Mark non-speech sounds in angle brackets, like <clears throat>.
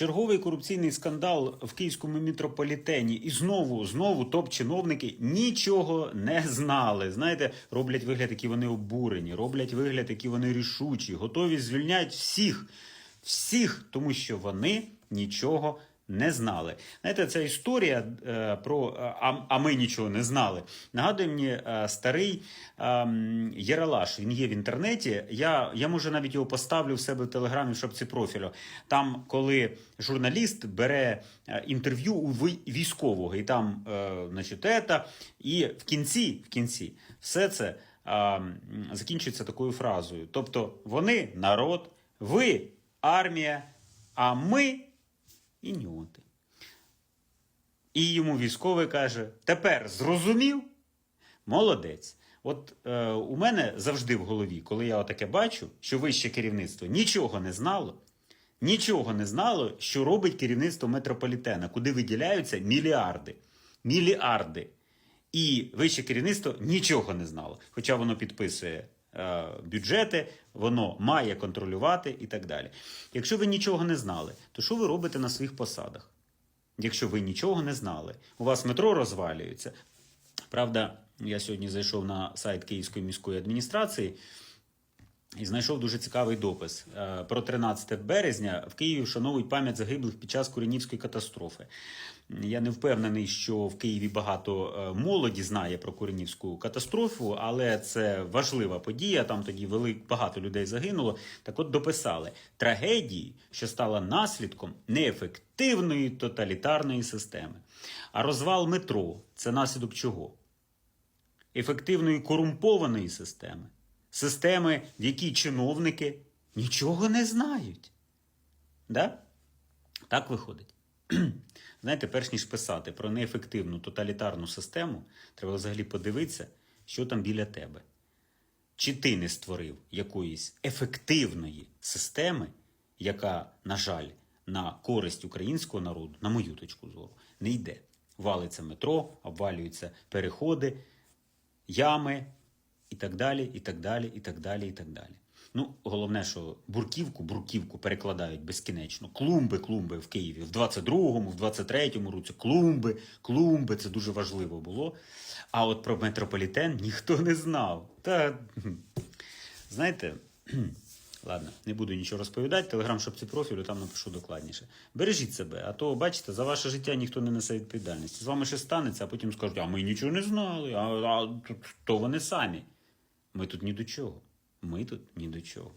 Черговий корупційний скандал в київському мітрополітені. І знову, знову топ-чиновники нічого не знали. Знаєте, роблять вигляд, які вони обурені, роблять вигляд, які вони рішучі, готові звільняти всіх, всіх, тому що вони нічого не знали. Знаєте, ця історія е, про е, а, а ми нічого не знали. Нагадує мені е, старий е, Єралаш. Він є в інтернеті. Я, я може навіть його поставлю в себе в телеграмі в шапці профілю. Там, коли журналіст бере е, інтерв'ю у військового, і там, е, значить, ета, і в кінці, в кінці все це е, закінчується такою фразою. Тобто, вони народ, ви армія, а ми іньоти. І йому військовий каже: тепер зрозумів? Молодець. От е, у мене завжди в голові, коли я отаке бачу, що вище керівництво нічого не знало, нічого не знало, що робить керівництво метрополітена, куди виділяються мільярди. Мільярди. І вище керівництво нічого не знало. Хоча воно підписує бюджети, воно має контролювати і так далі. Якщо ви нічого не знали, то що ви робите на своїх посадах? Якщо ви нічого не знали, у вас метро розвалюється. Правда, я сьогодні зайшов на сайт Київської міської адміністрації і знайшов дуже цікавий допис. Е, Про 13 березня в Києві вшановують пам'ять загиблих під час Куренівської катастрофи. Я не впевнений, що в Києві багато е, молоді знає про Куренівську катастрофу, але це важлива подія. Там тоді велик, багато людей загинуло. Так от дописали трагедії, що стала наслідком неефективної тоталітарної системи. А розвал метро це наслідок чого? ефективної корумпованої системи, системи, в якій чиновники нічого не знають. Да? Так виходить. <clears throat> Знаєте, перш ніж писати про неефективну тоталітарну систему, треба взагалі подивитися, що там біля тебе. Чи ти не створив якоїсь ефективної системи, яка, на жаль, на користь українського народу, на мою точку зору, не йде. Валиться метро, обвалюються переходи, ями і так далі, і так далі, і так далі, і так далі. Ну, головне, що бурківку, бурківку перекладають безкінечно. Клумби, клумби в Києві в 22-му, в 23-му році. Клумби, клумби, це дуже важливо було. А от про метрополітен ніхто не знав. Та знаєте, ладно, не буду нічого розповідати. Телеграм шапці профілю, там напишу докладніше. Бережіть себе, а то бачите, за ваше життя ніхто не несе відповідальності. З вами ще станеться, а потім скажуть, а ми нічого не знали, а, а то вони самі. Ми тут ні до чого. Ми тут ні до чого.